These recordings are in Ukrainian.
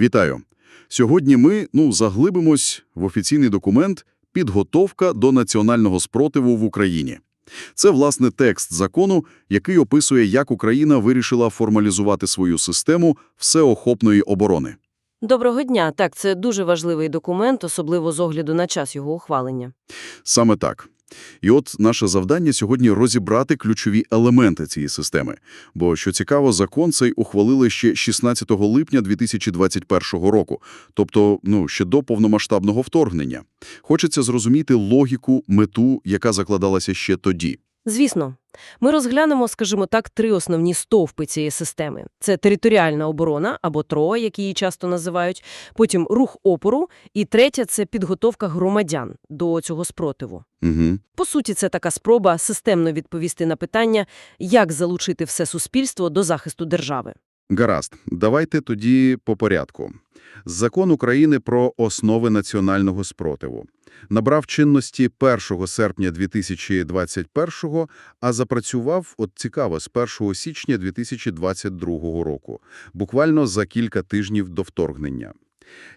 Вітаю! Сьогодні ми ну, заглибимось в офіційний документ «Підготовка до національного спротиву в Україні». Це, власне, текст закону, який описує, як Україна вирішила формалізувати свою систему всеохопної оборони. Доброго дня. Так, це дуже важливий документ, особливо з огляду на час його ухвалення. Саме так. І от наше завдання сьогодні розібрати ключові елементи цієї системи. Бо, що цікаво, закон цей ухвалили ще 16 липня 2021 року, тобто ну, ще до повномасштабного вторгнення. Хочеться зрозуміти логіку, мету, яка закладалася ще тоді. Звісно, ми розглянемо, скажімо так, три основні стовпи цієї системи. Це територіальна оборона, або ТРО, як її часто називають, потім рух опору, і третя – це підготовка громадян до цього спротиву. Угу. По суті, це така спроба системно відповісти на питання, як залучити все суспільство до захисту держави. Гаразд, давайте тоді по порядку. Закон України про основи національного спротиву набрав чинності 1 серпня 2021, а запрацював, от цікаво, з 1 січня 2022 року, буквально за кілька тижнів до вторгнення.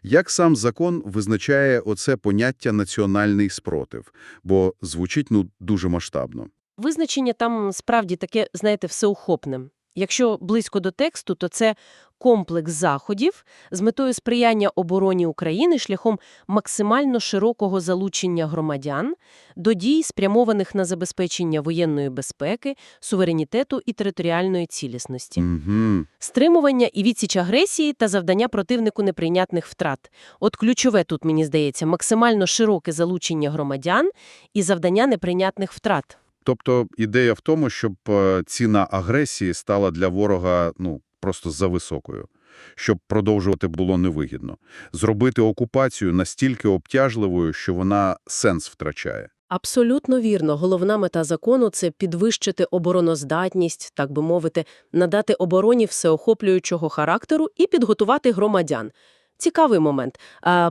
Як сам закон визначає оце поняття «національний спротив», бо звучить ну дуже масштабно. Визначення там справді таке, знаєте, всеохопне. Якщо близько до тексту, то це комплекс заходів з метою сприяння обороні України шляхом максимально широкого залучення громадян до дій, спрямованих на забезпечення воєнної безпеки, суверенітету і територіальної цілісності, Угу. стримування і відсіч агресії та завдання противнику неприйнятних втрат. От ключове тут, мені здається, максимально широке залучення громадян і завдання неприйнятних втрат. Тобто ідея в тому, щоб е, ціна агресії стала для ворога ну просто за високою, щоб продовжувати було невигідно. Зробити окупацію настільки обтяжливою, що вона сенс втрачає. Абсолютно вірно. Головна мета закону – це підвищити обороноздатність, так би мовити, надати обороні всеохоплюючого характеру і підготувати громадян. Цікавий момент.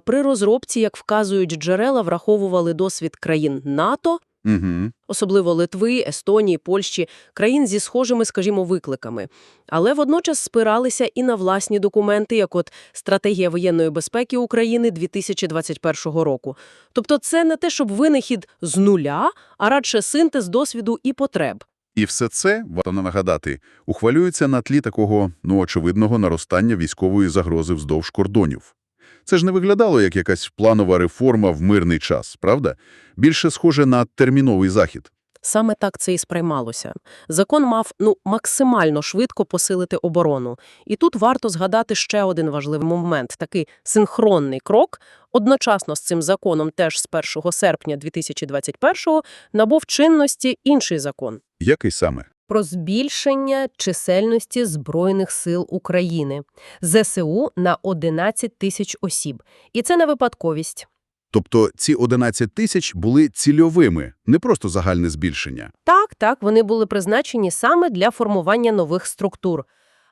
При розробці, як вказують джерела, враховували досвід країн НАТО, Угу. особливо Литви, Естонії, Польщі, країн зі схожими, скажімо, викликами. Але водночас спиралися і на власні документи, як от Стратегія воєнної безпеки України 2021 року. Тобто це не те, щоб винахід з нуля, а радше синтез досвіду і потреб. І все це, варто нагадати, ухвалюється на тлі такого, ну, очевидного наростання військової загрози вздовж кордонів. Це ж не виглядало як якась планова реформа в мирний час, правда? Більше схоже на терміновий захід. Саме так це і сприймалося. Закон мав ну максимально швидко посилити оборону. І тут варто згадати ще один важливий момент – такий синхронний крок. Одночасно з цим законом теж з 1 серпня 2021-го набув чинності інший закон Який саме? Про збільшення чисельності Збройних сил України – ЗСУ на 11 тисяч осіб. І це не випадковість. Тобто ці 11 тисяч були цільовими, не просто загальне збільшення. Так, так, вони були призначені саме для формування нових структур.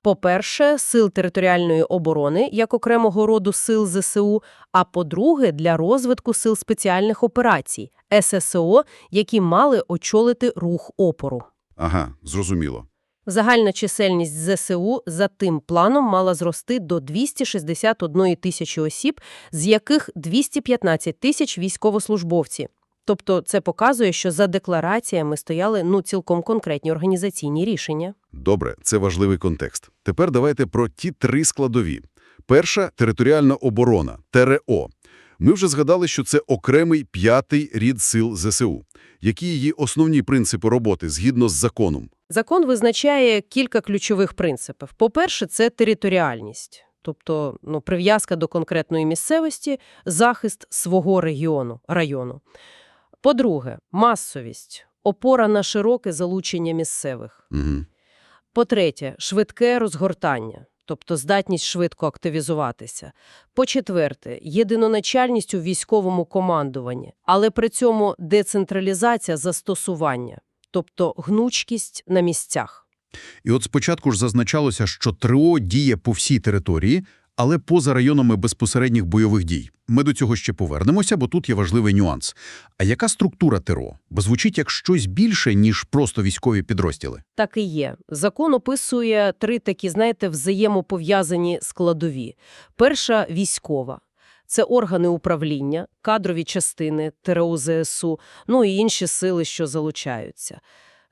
По-перше, сил територіальної оборони, як окремого роду сил ЗСУ, а по-друге, для розвитку сил спеціальних операцій – ССО, які мали очолити рух опору. Ага, зрозуміло. Загальна чисельність ЗСУ за тим планом мала зрости до 261 тисячі осіб, з яких 215 тисяч – військовослужбовці. Тобто це показує, що за деклараціями стояли ну цілком конкретні організаційні рішення. Добре, це важливий контекст. Тепер давайте про ті три складові. Перша – територіальна оборона, ТРО. Ми вже згадали, що це окремий п'ятий рід сил ЗСУ. Які її основні принципи роботи згідно з законом? Закон визначає кілька ключових принципів. По-перше, це територіальність, тобто ну, прив'язка до конкретної місцевості, захист свого регіону, району. По-друге, масовість, опора на широке залучення місцевих. Угу. По-третє, швидке розгортання, тобто здатність швидко активізуватися. По-четверте, єдиноначальність у військовому командуванні, але при цьому децентралізація застосування, тобто гнучкість на місцях. І от спочатку ж зазначалося, що ТРО діє по всій території, але поза районами безпосередніх бойових дій. Ми до цього ще повернемося, бо тут є важливий нюанс. А яка структура ТРО? Бо звучить як щось більше, ніж просто військові підрозділи. Так і є. Закон описує три такі, знаєте, взаємопов'язані складові. Перша – військова. Це органи управління, кадрові частини, ТРО ЗСУ, ну і інші сили, що залучаються.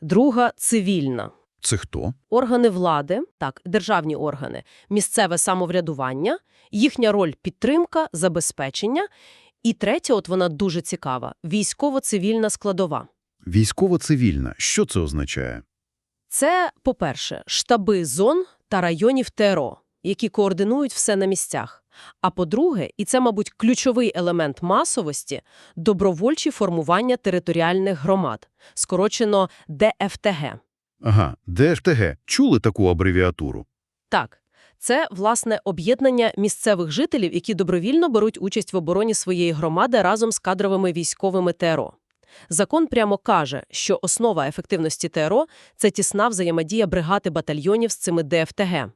Друга – цивільна. Це хто? Органи влади, так, державні органи, місцеве самоврядування, їхня роль – підтримка, забезпечення. І третя, от вона дуже цікава – військово-цивільна складова. Військово-цивільна. Що це означає? Це, по-перше, штаби зон та районів ТРО, які координують все на місцях. А по-друге, і це, мабуть, ключовий елемент масовості – добровольчі формування територіальних громад, скорочено ДФТГ. Ага, ДФТГ. Чули таку абревіатуру? Так, це, власне, об'єднання місцевих жителів, які добровільно беруть участь в обороні своєї громади разом з кадровими військовими ТРО. Закон прямо каже, що основа ефективності ТРО – це тісна взаємодія бригад і батальйонів з цими ДФТГ.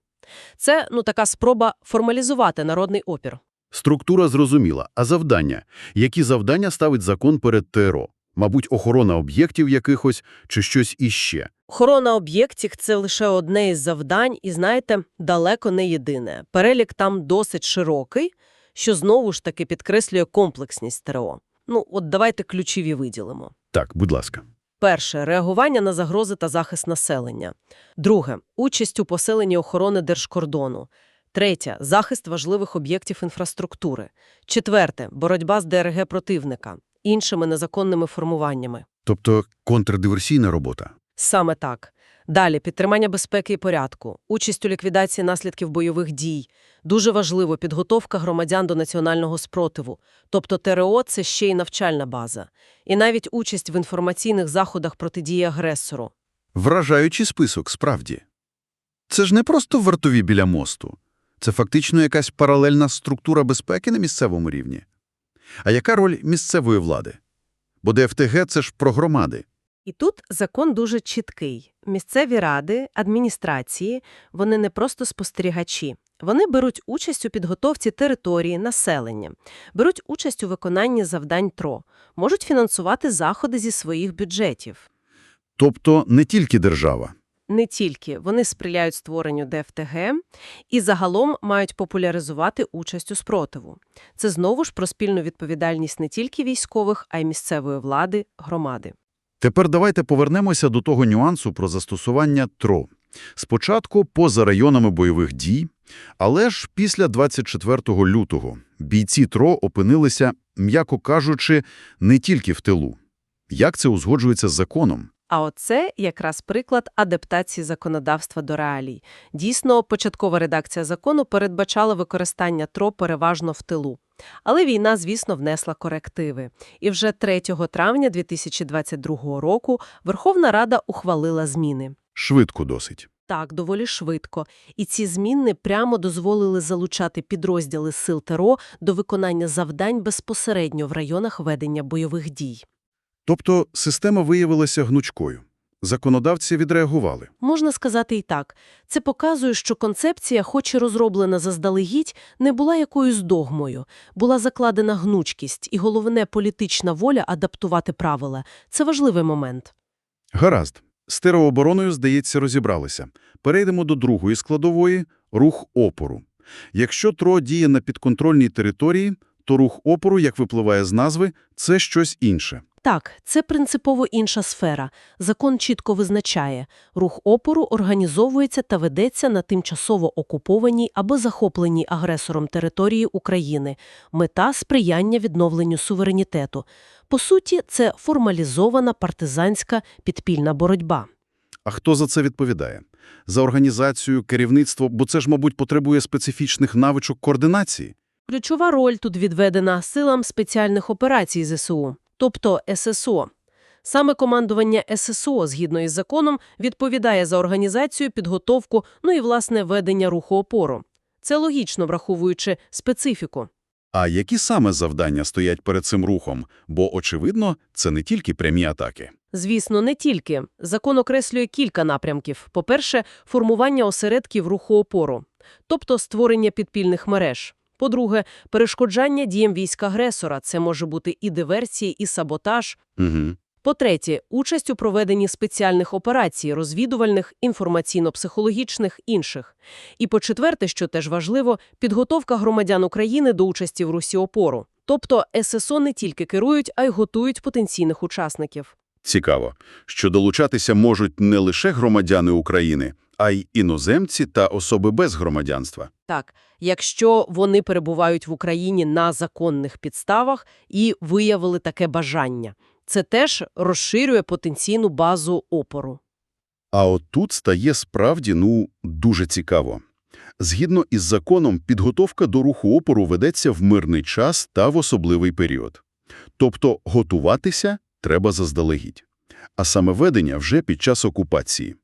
Це, ну, така спроба формалізувати народний опір. Структура зрозуміла. А завдання? Які завдання ставить закон перед ТРО? Мабуть, охорона об'єктів якихось чи щось іще? Охорона об'єктів – це лише одне із завдань, і, знаєте, далеко не єдине. Перелік там досить широкий, що знову ж таки підкреслює комплексність ТРО. Ну, от давайте ключові виділимо. Так, будь ласка. Перше – реагування на загрози та захист населення. Друге – участь у посиленні охорони держкордону. Третє – захист важливих об'єктів інфраструктури. Четверте – боротьба з ДРГ противника, іншими незаконними формуваннями. Тобто контрдиверсійна робота. Саме так. Далі – підтримання безпеки і порядку, участь у ліквідації наслідків бойових дій. Дуже важливо – підготовка громадян до національного спротиву. Тобто ТРО – це ще й навчальна база. І навіть участь в інформаційних заходах протидії агресору. Вражаючий список, справді. Це ж не просто вартові біля мосту. Це фактично якась паралельна структура безпеки на місцевому рівні. А яка роль місцевої влади? Бо ДФТГ – це ж про громади. І тут закон дуже чіткий. Місцеві ради, адміністрації – вони не просто спостерігачі. Вони беруть участь у підготовці території, населення, беруть участь у виконанні завдань ТРО, можуть фінансувати заходи зі своїх бюджетів. Тобто не тільки держава. Не тільки вони сприяють створенню ДФТГ і загалом мають популяризувати участь у спротиву. Це знову ж про спільну відповідальність не тільки військових, а й місцевої влади, громади. Тепер давайте повернемося до того нюансу про застосування ТРО. Спочатку поза районами бойових дій, але ж після 24 лютого бійці ТРО опинилися, м'яко кажучи, не тільки в тилу. Як це узгоджується з законом? А оце якраз приклад адаптації законодавства до реалій. Дійсно, початкова редакція закону передбачала використання ТРО переважно в тилу. Але війна, звісно, внесла корективи. І вже 3 травня 2022 року Верховна Рада ухвалила зміни. Швидко досить. Так, доволі швидко. І ці зміни прямо дозволили залучати підрозділи сил ТРО до виконання завдань безпосередньо в районах ведення бойових дій. Тобто система виявилася гнучкою. Законодавці відреагували. Можна сказати і так. Це показує, що концепція, хоч і розроблена заздалегідь, не була якоюсь догмою. Була закладена гнучкість і, головне, політична воля адаптувати правила. Це важливий момент. Гаразд. З теробороною, здається, розібралися. Перейдемо до другої складової – рух опору. Якщо ТРО діє на підконтрольній території, то рух опору, як випливає з назви, це щось інше. Так, це принципово інша сфера. Закон чітко визначає. Рух опору організовується та ведеться на тимчасово окупованій або захопленій агресором території України. Мета – сприяння відновленню суверенітету. По суті, це формалізована партизанська підпільна боротьба. А хто за це відповідає? За організацію, керівництво, бо це ж, мабуть, потребує специфічних навичок координації. Ключова роль тут відведена силам спеціальних операцій ЗСУ, тобто ССО. Саме командування ССО, згідно із законом, відповідає за організацію, підготовку, ну і, власне, ведення руху опору. Це логічно, враховуючи специфіку. А які саме завдання стоять перед цим рухом? Бо, очевидно, це не тільки прямі атаки. Звісно, не тільки. Закон окреслює кілька напрямків. По-перше, формування осередків руху опору. тобто створення підпільних мереж. По-друге, перешкоджання діям військ-агресора – це може бути і диверсії, і саботаж. Угу. По-третє, участь у проведенні спеціальних операцій, розвідувальних, інформаційно-психологічних, інших. І по-четверте, що теж важливо, підготовка громадян України до участі в Русі-опору. Тобто ССО не тільки керують, а й готують потенційних учасників. Цікаво, що долучатися можуть не лише громадяни України, а й іноземці та особи без громадянства. Так, якщо вони перебувають в Україні на законних підставах і виявили таке бажання. Це теж розширює потенційну базу опору. А от тут стає справді, ну, дуже цікаво. Згідно із законом, підготовка до руху опору ведеться в мирний час та в особливий період. Тобто готуватися треба заздалегідь. А саме ведення вже під час окупації.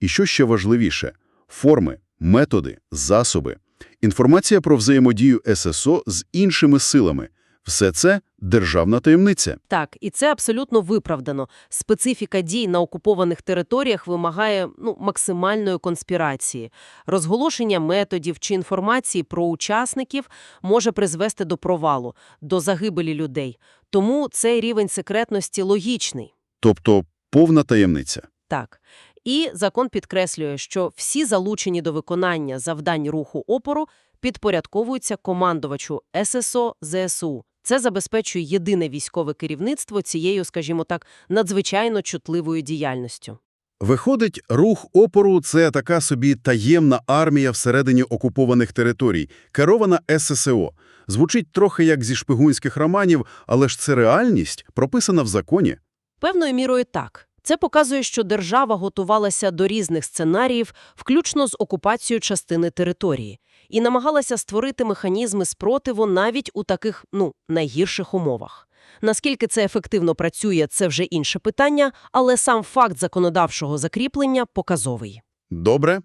І що ще важливіше – форми, методи, засоби, інформація про взаємодію ССО з іншими силами – все це державна таємниця. Так, і це абсолютно виправдано. Специфіка дій на окупованих територіях вимагає ну, максимальної конспірації. Розголошення методів чи інформації про учасників може призвести до провалу, до загибелі людей. Тому цей рівень секретності логічний. Тобто повна таємниця. Так. І закон підкреслює, що всі залучені до виконання завдань руху опору підпорядковуються командувачу ССО ЗСУ. Це забезпечує єдине військове керівництво цією, скажімо так, надзвичайно чутливою діяльністю. Виходить, рух опору – це така собі таємна армія всередині окупованих територій, керована ССО. Звучить трохи як зі шпигунських романів, але ж це реальність, прописана в законі. Певною мірою так. Це показує, що держава готувалася до різних сценаріїв, включно з окупацією частини території, і намагалася створити механізми спротиву навіть у таких, ну, найгірших умовах. Наскільки це ефективно працює, це вже інше питання, але сам факт законодавчого закріплення показовий. Добре.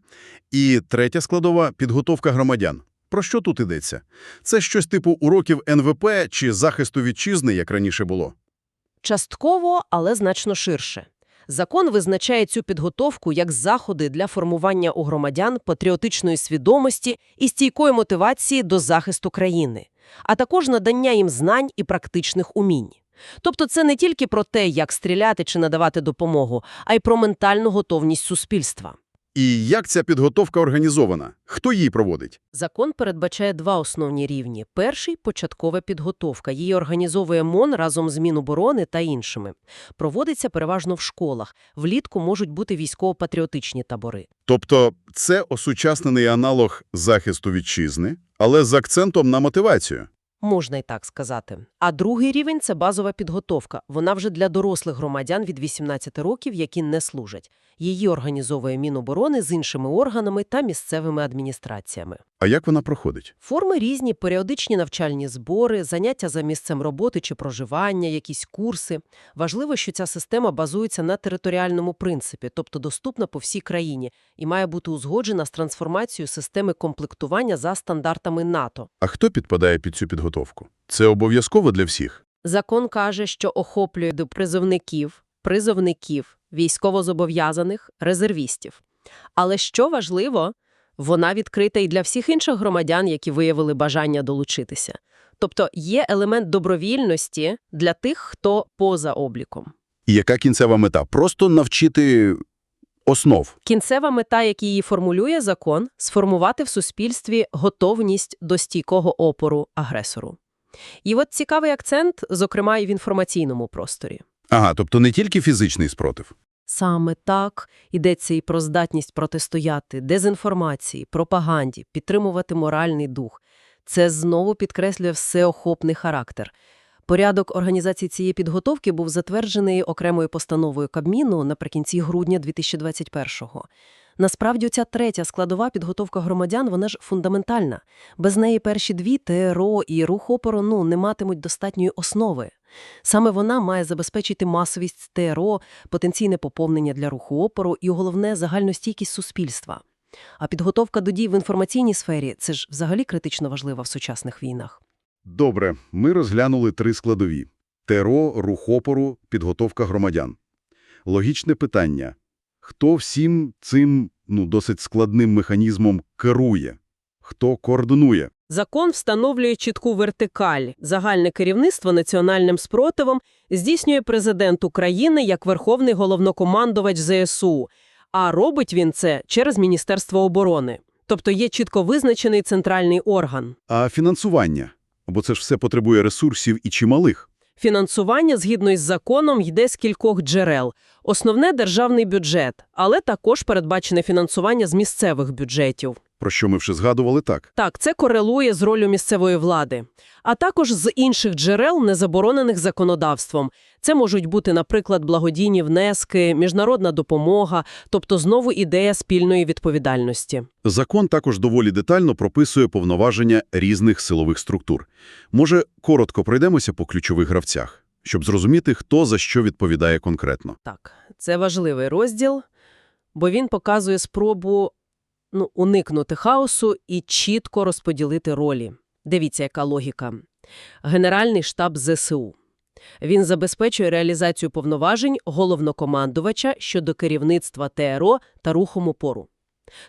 І третя складова – підготовка громадян. Про що тут йдеться? Це щось типу уроків НВП чи захисту вітчизни, як раніше було? Частково, але значно ширше. Закон визначає цю підготовку як заходи для формування у громадян патріотичної свідомості і стійкої мотивації до захисту країни, а також надання їм знань і практичних умінь. Тобто це не тільки про те, як стріляти чи надавати допомогу, а й про ментальну готовність суспільства. І як ця підготовка організована? Хто її проводить? Закон передбачає два основні рівні. Перший – початкова підготовка. Її організовує МОН разом з Міноборони та іншими. Проводиться переважно в школах. Влітку можуть бути військово-патріотичні табори. Тобто це осучаснений аналог захисту вітчизни, але з акцентом на мотивацію. Можна і так сказати. А другий рівень – це базова підготовка. Вона вже для дорослих громадян від 18 років, які не служать. Її організовує Міноборони з іншими органами та місцевими адміністраціями. А як вона проходить? Форми різні, періодичні навчальні збори, заняття за місцем роботи чи проживання, якісь курси. Важливо, що ця система базується на територіальному принципі, тобто доступна по всій країні, і має бути узгоджена з трансформацією системи комплектування за стандартами НАТО. А хто підпадає під цю підготовку? Це обов'язково для всіх? Закон каже, що охоплює до призовників, призовників, військовозобов'язаних, резервістів. Але що важливо, вона відкрита і для всіх інших громадян, які виявили бажання долучитися. Тобто є елемент добровільності для тих, хто поза обліком. І яка кінцева мета? Просто навчити основ. Кінцева мета, як її формулює закон, сформувати в суспільстві готовність до стійкого опору агресору. І от цікавий акцент, зокрема, і в інформаційному просторі. Ага, тобто не тільки фізичний спротив. Саме так йдеться і про здатність протистояти дезінформації, пропаганді, підтримувати моральний дух. Це знову підкреслює всеохопний характер. Порядок організації цієї підготовки був затверджений окремою постановою Кабміну наприкінці грудня 2021-го. Насправді, ця третя складова підготовка громадян, вона ж фундаментальна. Без неї перші дві ТРО і рух опору ну, не матимуть достатньої основи. Саме вона має забезпечити масовість ТРО, потенційне поповнення для руху опору і, головне, загальну стійкість суспільства. А підготовка до дій в інформаційній сфері – це ж взагалі критично важлива в сучасних війнах. Добре, ми розглянули три складові. ТРО, рух опору, підготовка громадян. Логічне питання. Хто всім цим ну, досить складним механізмом керує? Хто координує? Закон встановлює чітку вертикаль. Загальне керівництво національним спротивом здійснює президент України як верховний головнокомандувач ЗСУ, а робить він це через Міністерство оборони. Тобто є чітко визначений центральний орган. А фінансування? Бо це ж все потребує ресурсів і чималих. Фінансування, згідно із законом, йде з кількох джерел. Основне – державний бюджет, але також передбачене фінансування з місцевих бюджетів. Про що ми вже згадували так. Так, це корелує з ролью місцевої влади. А також з інших джерел, не заборонених законодавством. Це можуть бути, наприклад, благодійні внески, міжнародна допомога, тобто знову ідея спільної відповідальності. Закон також доволі детально прописує повноваження різних силових структур. Може, коротко пройдемося по ключових гравцях, щоб зрозуміти, хто за що відповідає конкретно. Так, це важливий розділ, бо він показує спробу ну, уникнути хаосу і чітко розподілити ролі. Дивіться, яка логіка. Генеральний штаб ЗСУ. Він забезпечує реалізацію повноважень головнокомандувача щодо керівництва ТРО та рухом опору.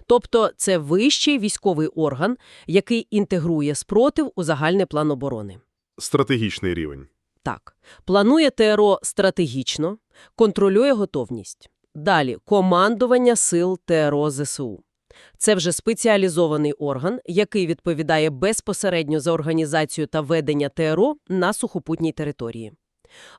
Тобто це вищий військовий орган, який інтегрує спротив у загальний план оборони. Стратегічний рівень. Так, планує ТРО стратегічно, контролює готовність. Далі – командування сил ТРО ЗСУ. Це вже спеціалізований орган, який відповідає безпосередньо за організацію та ведення ТРО на сухопутній території.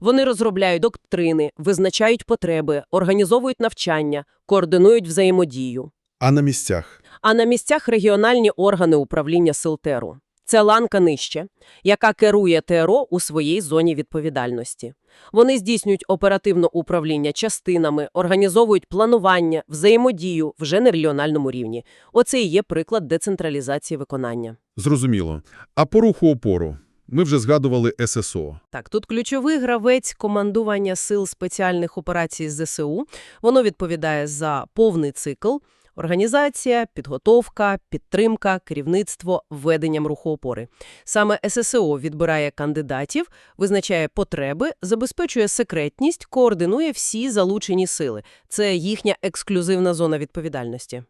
Вони розробляють доктрини, визначають потреби, організовують навчання, координують взаємодію. А на місцях? А на місцях регіональні органи управління сил ТРО. Це ланка нижче, яка керує ТРО у своїй зоні відповідальності. Вони здійснюють оперативне управління частинами, організовують планування, взаємодію вже на регіональному рівні. Оце і є приклад децентралізації виконання. Зрозуміло. А по руху опору? Ми вже згадували ССО. Так, тут ключовий гравець командування сил спеціальних операцій ЗСУ. Воно відповідає за повний цикл – організація, підготовка, підтримка, керівництво, введенням руху опори. Саме ССО відбирає кандидатів, визначає потреби, забезпечує секретність, координує всі залучені сили. Це їхня ексклюзивна зона відповідальності.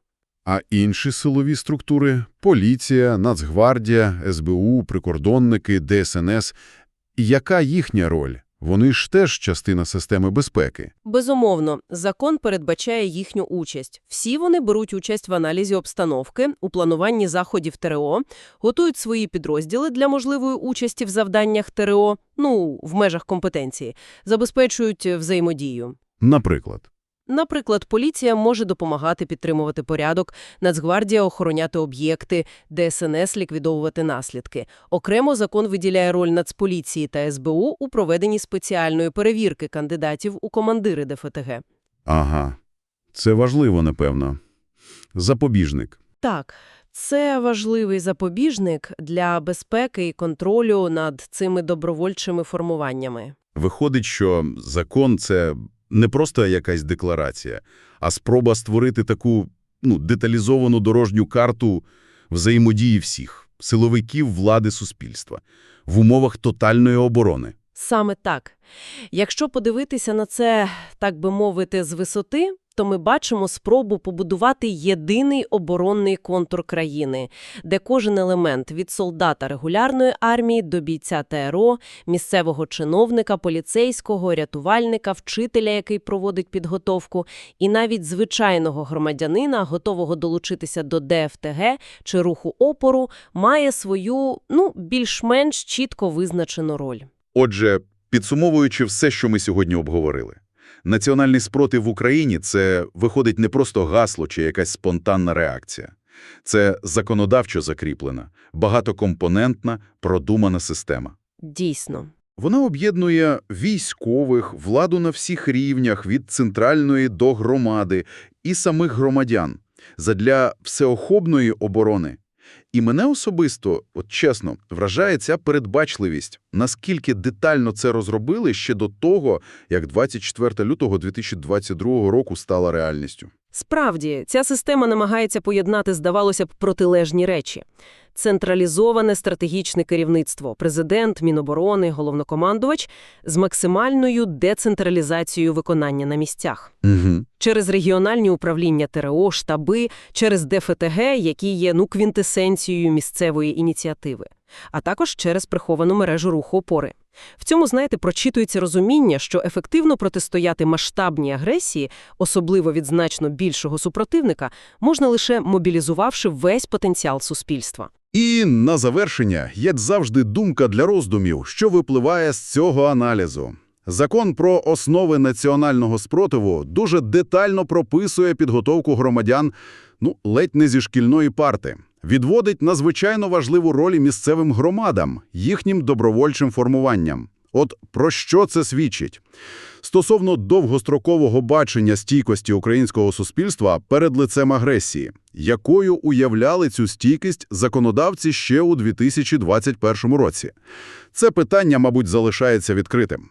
А інші силові структури – поліція, Нацгвардія, СБУ, прикордонники, ДСНС – яка їхня роль? Вони ж теж частина системи безпеки. Безумовно, закон передбачає їхню участь. Всі вони беруть участь в аналізі обстановки, у плануванні заходів ТРО, готують свої підрозділи для можливої участі в завданнях ТРО, ну, в межах компетенції, забезпечують взаємодію. Наприклад. Наприклад, поліція може допомагати підтримувати порядок, Нацгвардія охороняти об'єкти, ДСНС ліквідовувати наслідки. Окремо закон виділяє роль Нацполіції та СБУ у проведенні спеціальної перевірки кандидатів у командири ДФТГ. Ага. Це важливо, напевно. Запобіжник. Так, це важливий запобіжник для безпеки і контролю над цими добровольчими формуваннями. Виходить, що закон – це не просто якась декларація, а спроба створити таку ну, деталізовану дорожню карту взаємодії всіх – силовиків, влади, суспільства – в умовах тотальної оборони. Саме так. Якщо подивитися на це, так би мовити, з висоти, то ми бачимо спробу побудувати єдиний оборонний контур країни, де кожен елемент від солдата регулярної армії до бійця ТРО, місцевого чиновника, поліцейського, рятувальника, вчителя, який проводить підготовку, і навіть звичайного громадянина, готового долучитися до ДФТГ чи руху опору, має свою, ну, більш-менш чітко визначену роль. Отже, підсумовуючи все, що ми сьогодні обговорили, національний спротив в Україні – це, виходить, не просто гасло чи якась спонтанна реакція. Це законодавчо закріплена, багатокомпонентна, продумана система. Дійсно. Вона об'єднує військових, владу на всіх рівнях, від центральної до громади і самих громадян, задля всеохопної оборони. І мене особисто, от чесно, вражає ця передбачливість, наскільки детально це розробили ще до того, як 24 лютого 2022 року стала реальністю. Справді, ця система намагається поєднати, здавалося б, протилежні речі. Централізоване стратегічне керівництво – президент, Міноборони, головнокомандувач – з максимальною децентралізацією виконання на місцях. Угу. Через регіональні управління ТРО, штаби, через ДФТГ, які є ну, квінтесенцією місцевої ініціативи, а також через приховану мережу руху опори. В цьому, знаєте, прочитується розуміння, що ефективно протистояти масштабній агресії, особливо від значно більшого супротивника, можна лише мобілізувавши весь потенціал суспільства. І на завершення, як завжди, думка для роздумів, що випливає з цього аналізу. Закон про основи національного спротиву дуже детально прописує підготовку громадян, ну, ледь не зі шкільної парти. Відводить надзвичайно важливу роль місцевим громадам, їхнім добровольчим формуванням. От про що це свідчить? Стосовно довгострокового бачення стійкості українського суспільства перед лицем агресії, якою уявляли цю стійкість законодавці ще у 2021 році. Це питання, мабуть, залишається відкритим.